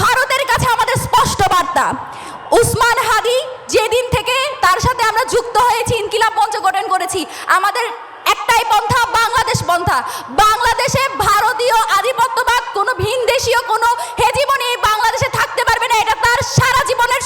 ভারতের কাছে আমাদের স্পষ্ট বার্তা। উসমান হাদি যেদিন থেকে তার সাথে আমরা যুক্ত হয়েছি, ইনকিলাব মঞ্চ গঠন করেছি, আমাদের একটাই পন্থা, বাংলাদেশ পন্থা। বাংলাদেশে ভারতীয় আধিপত্যবাদ, কোনো ভিনদেশীয়, কোনো হেজীবনে বাংলাদেশে থাকতে পারবে না, এটা তার সারা জীবনের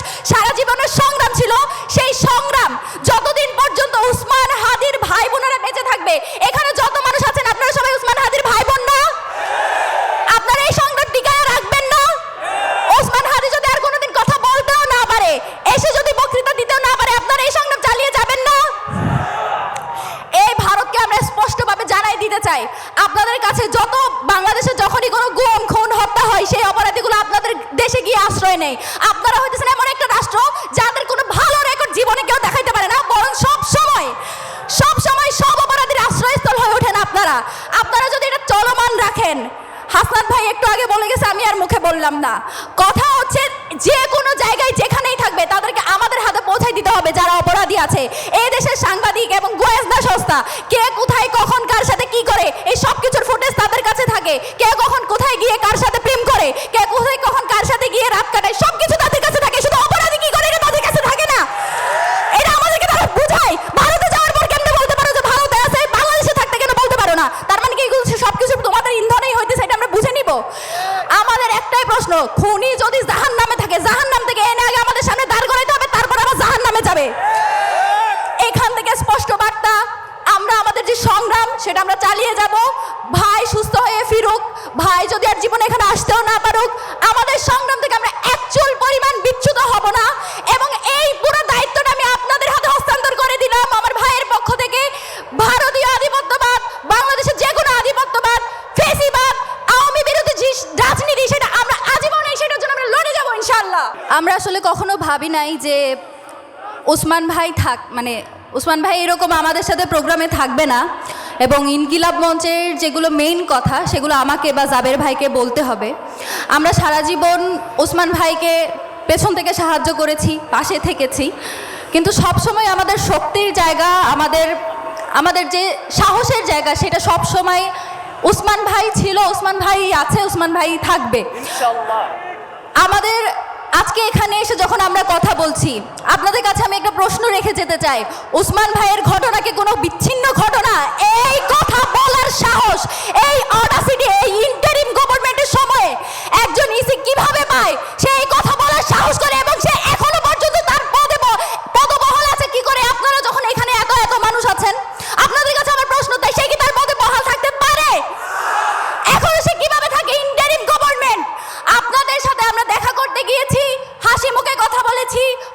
কাছে যত বাংলাদেশে যখনই কোনো গুম, খুন, হত্যা হয়, সেই অপরাধীগুলো আপনাদের দেশে গিয়ে আশ্রয় নেই আপনারা হইতেছেন এমন একটা রাষ্ট্র, যাদের কোনো ভালো রেকর্ড জীবনে কেউ দেখাইতে পারে না, বরং সব সময় সব সময় সব অপরাধীর আশ্রয়স্থল হয়ে ওঠেন আপনারা। আপনারা যদি এটা চলমান রাখেন, হাসনাত ভাই একটু আগে বলে গেছে, আমি আর মুখে বললাম না। কথা হচ্ছে, যে কোনো জায়গায় যেখানেই থাকবে, তাদেরকে আমাদের হাতে পৌঁছাই দিতে হবে, যারা অপরাধী আছে। এই দেশের সাংবাদিক এবং গোয়েন্দা সংস্থা, কে কোথায়, কখন, কার সাথে কি করে, এই সব কিছুর থাকে কে কখন কোথায় গিয়ে কার সাথে প্রেম করে? কে কোথায় কখন কার সাথে গিয়ে রাত কাটায়? সব কিছু তাদের কাছে থাকে, শুধু অপরাধী কি করে এটা তাদের কাছে থাকে না? এটা আমাদেরকে তারা বুঝায়। ভারতে যাওয়ার পর কেমনে বলতে পারো যে ভারতে আছে? বাংলাদেশে থাকতে কেন বলতে পারো না? তার মানে কি এগুলো সব কিছু তোমাদের ইন্ধনেই হইতেছে, এটা আমরা বুঝে নিব। আমাদের একটাই প্রশ্ন, খুনি যদি জাহান নামে থাকে জাহান নাম থেকে এনে আগে আমাদের সামনে দাঁড় করাইতে হবে, তারপর আবার জাহান নামে যাবে। আমাদের যে সংগ্রাম, সেটা আমরা চালিয়ে যাব। ভাই সুস্থ হয়ে ফিরুক। ভাই যদি আর জীবনে এখানে আসতেও না পারুক, আমাদের সংগ্রাম থেকে আমরা অ্যাকচুয়াল পরিমাণ বিচ্যুত হব না। এবং এই পুরো দায়িত্বটা আমি আপনাদের হাতে হস্তান্তর করে দিলাম আমার ভাইয়ের পক্ষ থেকে। ভারতীয় আধিপত্যবাদ, বাংলাদেশের যে কোনো আধিপত্যবাদ, ফেসিবাদ, আওয়ামী বিরোধী যে রাজনীতি, সেটা আমরা আজীবনে সেটার জন্য আমরা লড়ে যাব ইনশাল্লাহ আমরা আসলে কখনো ভাবি নাই যে ওসমান ভাই থাক মানে ওসমান ভাই এরকম আমাদের সাথে প্রোগ্রামে থাকবে না। এবং ইনকিলাব মঞ্চের যেগুলো মেইন কথা সেগুলো আমাকে বা জাবের ভাইকে বলতে হবে। আমরা সারা জীবন ওসমান ভাইকে পেছন থেকে সাহায্য করেছি পাশে থেকেছি। কিন্তু সব সময় আমাদের শক্তির জায়গা আমাদের আমাদের যে সাহসের জায়গা সেটা সব সময় ওসমান ভাই ছিল ওসমান ভাই আছে ওসমান ভাই থাকবে। আমাদের আজকে এখানে এসে যখন আমরা কথা বলছি, আপনাদের কাছে আমি একটা প্রশ্ন রেখে যেতে চাই। ওসমান ভাইয়ের ঘটনাকে কোনো বিচ্ছিন্ন ঘটনা? এই কথা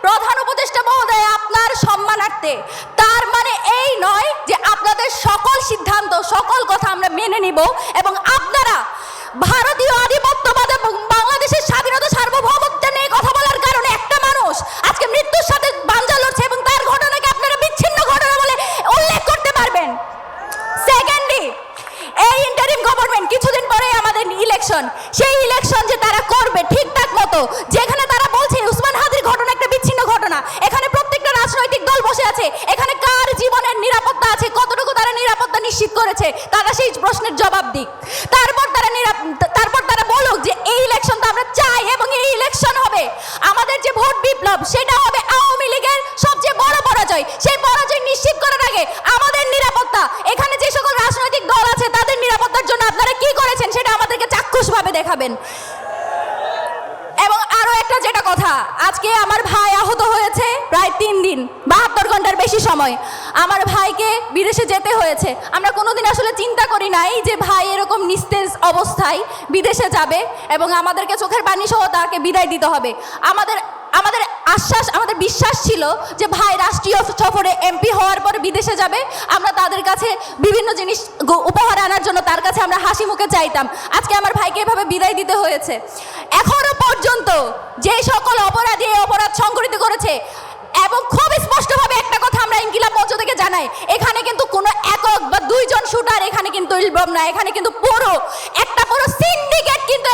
প্রধান উপদেষ্টা মহোদয়, আপনার সম্মানার্থে। তার মানে এই নয় যে আপনাদের সকল সিদ্ধান্ত, সকল কথা আমরা মেনে নিব এবং আপনারা ভারতীয় আধিপত্যবাদ এবং বাংলাদেশের স্বাধীনতা সার্বভৌমত্ব নিয়ে কথা বলার কারণে একটা মানুষ আজকে মৃত্যুর সাথে বাঞ্জা লড়ছে এবং তার ঘটনাকে আপনারা বিচ্ছিন্ন ঘটনা বলে উল্লেখ করতে পারবেন সেকেন্ডলি এই ইন্টারিম গভর্নমেন্ট কিছুদিন পরে আমাদের ইলেকশন সেই ইলেকশন যে তারা করবে ঠিকঠাক মতো যেখানে তারা বলছে উসমান হাদির ঘটনা একটা বিচ্ছিন্ন ঘটনা এখানে প্রত্যেকটা রাজনৈতিক দল বসে আছে এখানে কার জীবনের নিরাপত্তা আছে কতটুকু তারা নিরাপত্তা নিশ্চিত করেছে তারা সেই প্রশ্নের জবাব দিক। তারপর তারা তারপর তারা বলুক যে, এই ইলেকশন তো আমরা চাই এবং এই ইলেকশন হবে। আমাদের যে ভোট বিপ্লব, সেটা হবে আওয়ামী লীগের সবচেয়ে বড় পরাজয়। সেই পরাজয় নিশ্চিত করার আগে আমাদের নিরাপত্তা, এখানে যে সকল রাজনৈতিক দল আছে, তাদের নিরাপত্তার জন্য আপনারা কি করেছেন, সেটা আমাদেরকে চাক্ষুষভাবে দেখাবেন। একটা যেটা কথা, আজকে আমার ভাই আহত হয়েছে প্রায় তিন দিন, বাহাত্তর ঘণ্টার বেশি সময়। আমার ভাইকে বিদেশে যেতে হয়েছে। আমরা কোনোদিন আসলে চিন্তা করি নাই যে ভাই এরকম নিস্তেজ অবস্থায় বিদেশে যাবে এবং আমাদেরকে চোখের পানি সহ তাকে বিদায় দিতে হবে। আমাদের আমাদের আশ্বাস, আমাদের বিশ্বাস ছিল যে ভাই রাষ্ট্রীয় সফরে এমপি হওয়ার পরে বিদেশে যাবে। আমরা তাদের কাছে বিভিন্ন জিনিস উপহার আনার জন্য তার কাছে আমরা হাসি মুখে চাইতাম। আজকে আমার ভাইকে এভাবে বিদায় দিতে হয়েছে। এখনও পর্যন্ত যে সকল অপরাধী এই অপরাধ সংঘটিত করেছে এবং খুব স্পষ্টভাবে একটা কথা আমরা ইনকিলাব মঞ্চ থেকে জানাই, এখানে কিন্তু কোনো একক বা দুইজন শুটার এখানে কিন্তু ইলবম না, এখানে কিন্তু পুরো, একটা পুরো সিন্ডিকেট কিন্তু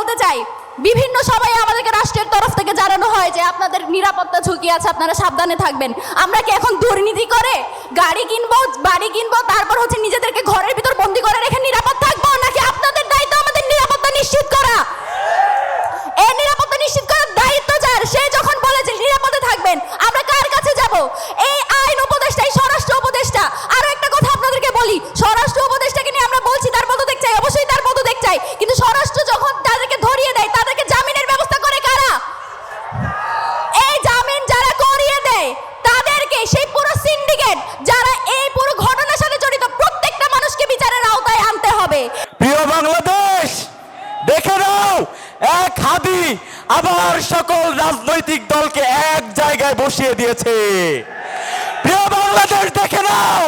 বলতে চাই, বিভিন্ন সবাই আমাদেরকে রাষ্ট্রের তরফ থেকে জানানো হয় যে আপনাদের নিরাপত্তা ঝুঁকি আছে, আপনারা সাবধানে থাকবেন। আমরা কি এখন দুর্নীতি করে গাড়ি কিনবো, বাড়ি কিনবো, তারপর হচ্ছে নিজেদেরকে ঘরের ভিতর বন্দি করে রেখে নিরাপদ থাকব, নাকি আপনাদের দায়িত্ব আমাদের নিরাপত্তা নিশ্চিত করা এই নিরাপত্তা নিশ্চিত করার দায়িত্ব যার সে যখন বলে যে নিরাপদে থাকবেন আমরা কার কাছে যাব এই আইন উপদেষ্টা এই স্বরাষ্ট্র উপদেষ্টা আরও একটা কথা আপনাদেরকে বলি স্বরাষ্ট্র উপদেষ্টাকে নিয়ে আমরা বলছি তার পদত্যাগ চাই অবশ্যই তার পদত্যাগ চাই কিন্তু স্বরাষ্ট্র যখন তাদেরকে ধরিয়ে দেয় তাদেরকে জামিনের ব্যবস্থা করে কারা এই জামিন যারা করিয়ে দেয় তাদেরকে সেই পুরো সিন্ডিকেট যারা এই পুরো ঘটনার সাথে জড়িত প্রত্যেকটা মানুষকে বিচারের আওতায় আনতে হবে প্রিয় বাংলাদেশ দেখে নাও এক হাদি আবার সকল রাজনৈতিক দলকে এক জায়গায় বসিয়ে দিয়েছে। প্রিয় বাংলাদেশ, দেখে নাও।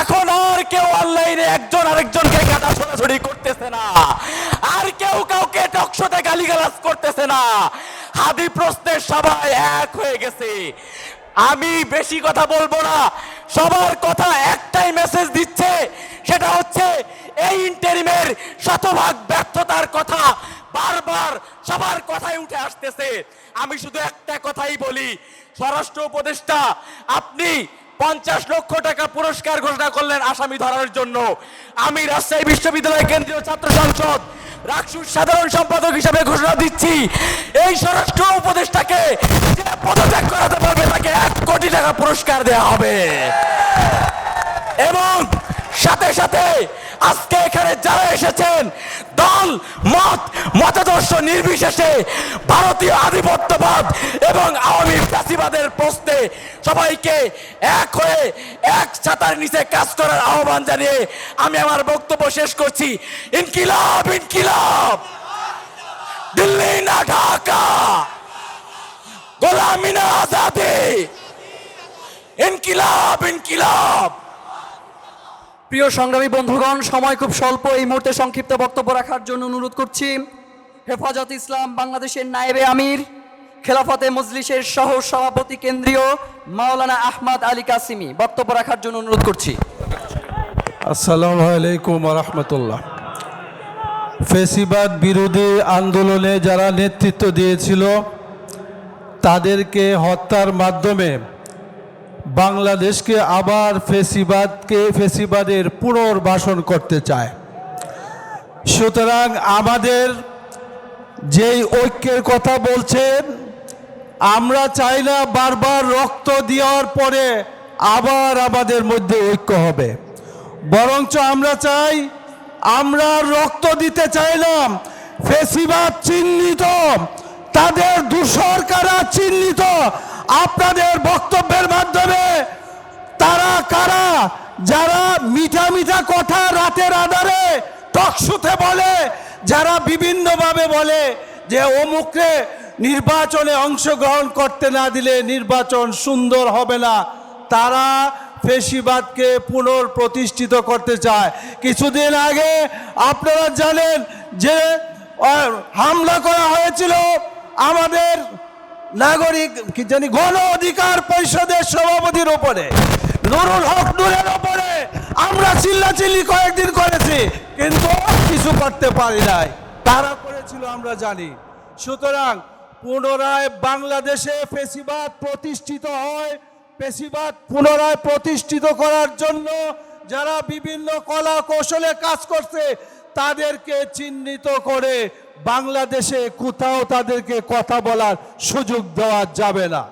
এখন আর কেউ অনলাইনে একজন আরেকজনকে কাটা ছোড়াছড়ি করতেছে না। আর কেউ কাউকে টকশোতে গালিগালাজ করতেছে না। হাদি প্রশ্নের সবাই এক হয়ে গেছে। আমি বেশি কথা বলব না। সবার কথা একটাই মেসেজ দিচ্ছে, সেটা হচ্ছে এই ইন্টারিমের শতভাগ ব্যর্থতার কথা বারবার সবার কথাই উঠে আসতেছে। আমি শুধু একটা কথাই বলি স্বরাষ্ট্র উপদেষ্টা, আপনি পঞ্চাশ লক্ষ টাকা পুরস্কার ঘোষণা করলেন আসামি ধরার জন্য। আমি রাজশাহী বিশ্ববিদ্যালয় কেন্দ্রীয় ছাত্র সংসদ, রাকসুর সাধারণ সম্পাদক হিসাবে ঘোষণা দিচ্ছি, এই স্বরাষ্ট্র উপদেষ্টাকে যে পদত্যাগ করাতে পারবে তাকে এক কোটি টাকা পুরস্কার দেওয়া হবে। এবং সাথে সাথে আজকে এখানে যারা এসেছেন দল, মত, মতাদর্শ নির্বিশেষে ভারতীয় আধিপত্যবাদ এবং আওয়ামী ফ্যাসিবাদের প্রশ্নে সবাইকে এক হয়ে, এক ছাতার নিচে কাজ করার আহ্বান জানিয়ে আমি আমার বক্তব্য শেষ করছি। ইনকিলাব ইনকিলাব! দিল্লি না ঢাকা! গোলামি না আজাদি! ইনকিলাব ইনকিলাব! প্রিয় সংগ্রামী বন্ধুগণ, সময় খুব স্বল্প। এই মুহূর্তে সংক্ষিপ্ত বক্তব্য রাখার জন্য অনুরোধ করছি। হেফাজত ইসলাম, বাংলাদেশের নায়েবে আমির, খেলাফতে মজলিসের সহ সভাপতি কেন্দ্রীয় মাওলানা আহমদ আলী কাসিমি। বক্তব্য রাখার জন্য অনুরোধ করছি। আসসালামু আলাইকুম রহমতুল্লাহ। ফেসিবাদ বিরোধী আন্দোলনে যারা নেতৃত্ব দিয়েছিল, তাদেরকে হত্যার মাধ্যমে বাংলাদেশকে আবার ফেসিবাদকে, ফেসিবাদের পুনর্বাসন করতে চায়। সুতরাং আমাদের যেই ঐক্যের কথা বলছেন, আমরা চাই না বারবার রক্ত দেওয়ার পরে আবার আমাদের মধ্যে ঐক্য হবে। বরঞ্চ আমরা চাই, আমরা রক্ত দিতে চাইলাম, ফেসিবাদ চিহ্নিত, তাদের দূষর কারা চিহ্নিত আপনাদের বক্তব্যের মাধ্যমে তারা কারা যারা মিঠা মিঠা কথা রাতের আধারে টকশুতে বলে, যারা বিভিন্নভাবে বলে যে অমুকরে নির্বাচনে অংশগ্রহণ করতে না দিলে নির্বাচন সুন্দর হবে না, তারা ফেসিবাদকে পুনঃপ্রতিষ্ঠিত করতে চায়। কিছুদিন আগে আপনারা জানেন যে হামলা করা হয়েছিল আমাদের নাগরিক কি জানি গণ অধিকার পরিষদের সভাপতির ওপরে নুরুল হক নুরের ওপরে আমরা চিল্লাচিল্লি কয়েকদিন করেছি, কিন্তু কিছু করতে পারি নাই। তারা করেছিল আমরা জানি। সুতরাং পুনরায় বাংলাদেশে ফেসিবাদ প্রতিষ্ঠিত হয়। পেশিবাদ পুনরায় প্রতিষ্ঠিত করার জন্য যারা বিভিন্ন কলা কৌশলে কাজ করছে, তাদেরকে চিহ্নিত করে বাংলাদেশে কোথাও তাদেরকে কথা বলার সুযোগ দেওয়া যাবে না।